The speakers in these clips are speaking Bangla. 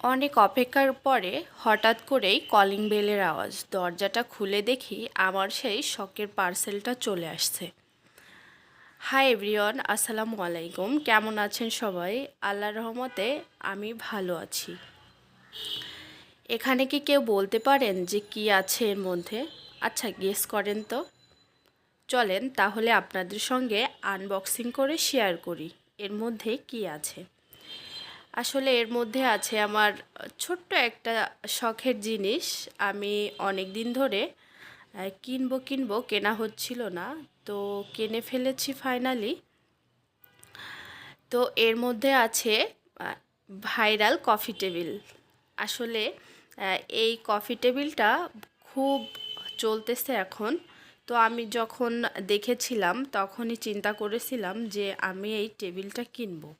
অনেক অপেক্ষার পরে হঠাৎ করেই কলিং বেলের আওয়াজ। দরজাটা খুলে দেখি আমার সেই শখের পার্সেলটা চলে আসছে। হাই এভরিওয়ান, আসসালামু আলাইকুম। কেমন আছেন সবাই? আল্লাহ রহমতে আমি ভালো আছি। এখানে কি কেউ বলতে পারেন যে কি আছে এর মধ্যে? আচ্ছা গেস করেন তো। চলেন, তাহলে আপনাদের সঙ্গে আনবক্সিং করে শেয়ার করি। এর মধ্যে কি আছে? আসলে এর মধ্যে আছে আমার ছোট্ট একটা শখের জিনিস। আমি অনেক দিন ধরে কিনবো কিনবো কেনা হচ্ছিল না। তো কিনে ফেলেছি ফাইনালি তো এর মধ্যে আছে ভাইরাল কফি টেবিল আসলে এই কফি টেবিলটা খুব চলতেছে এখন। তো আমি যখন দেখেছিলাম, তখনই চিন্তা করেছিলাম যে আমি এই টেবিলটা কিনবো।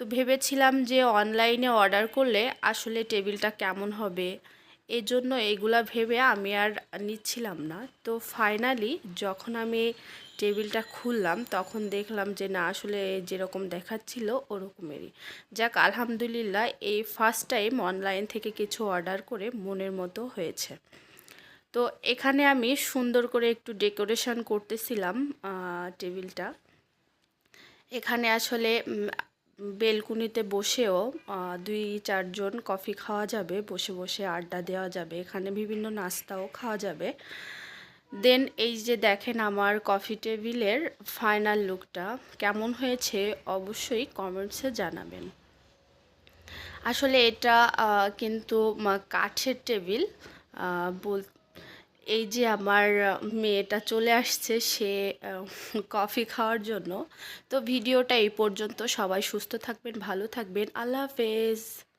তো ভেবেছিলাম যে অনলাইনে অর্ডার করলে আসলে টেবিলটা কেমন হবে। এই জন্য এইগুলা ভেবে আমি আর নিচ্ছিলাম না। তো ফাইনালি যখন আমি টেবিলটা খুললাম, তখন দেখলাম যে না, আসলে যেরকম দেখাচ্ছিল ওরকমেরই। যাক, আলহামদুলিল্লাহ এই ফার্স্ট টাইম অনলাইন থেকে কিছু অর্ডার করে মনের মতো হয়েছে। তো এখানে আমি সুন্দর করে একটু ডেকোরেশন করতেছিলাম টেবিলটা এখানে আসলে বেলকুনিতে বসেও দুই চারজন কফি খাওয়া যাবে, বসে বসে আড্ডা দেওয়া যাবে, এখানে বিভিন্ন নাস্তাও খাওয়া যাবে। দেন এই যে দেখেন আমার কফি টেবিলের ফাইনাল লুকটা কেমন হয়েছে অবশ্যই কমেন্টসে জানাবেন। আসলে এটা কিন্তু কাঠের টেবিল বল এই যে আমার মেয়েটা চলে আসছে, সে কফি খাওয়ার জন্য। তো ভিডিওটা এই পর্যন্ত। সবাই সুস্থ থাকবেন, ভালো থাকবেন। আল্লাহ হাফেজ।